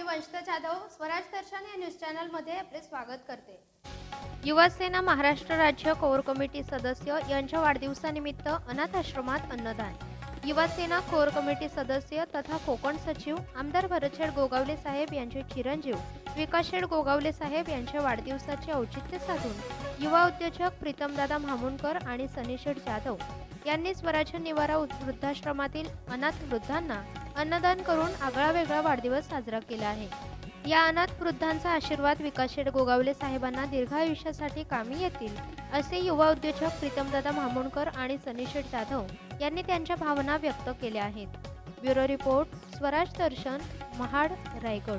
मी वंशता जाधव स्वराज दर्शन या न्यूज चॅनलमध्ये आपले स्वागत करते. युवासेना महाराष्ट्र राज्य कोर कमिटी सदस्य यांच्या वाढदिवसानिमित्त अनाथ आश्रमात अन्नदान. युवासेना कोर कमिटी सदस्य तथा कोकण सचिव आमदार भरतशेठ गोगावले साहेब यांचे चिरंजीव विकासशेड गोगावले साहेब यांच्या वाढदिवसाचे औचित्य साधून युवा उद्योजक प्रीतमदादा म्हामुणकर आणि सनीशेठ जाधव यांनी स्वराज्य निवारा वृद्धाश्रमातील अनाथ वृद्धांना अन्नदान करून आगळा वेगळा वाढदिवस साजरा केला आहे. या अनाथ वृद्धांचा आशीर्वाद विकासशेठ गोगावले साहेबांना दीर्घायुष्यासाठी कामी येतील असे युवा उद्योजक प्रीतमदादा म्हामुणकर आणि सनीशेठ जाधव यांनी त्यांच्या भावना व्यक्त केल्या आहेत. Bureau report Swaraj Darshan Mahad Raigad.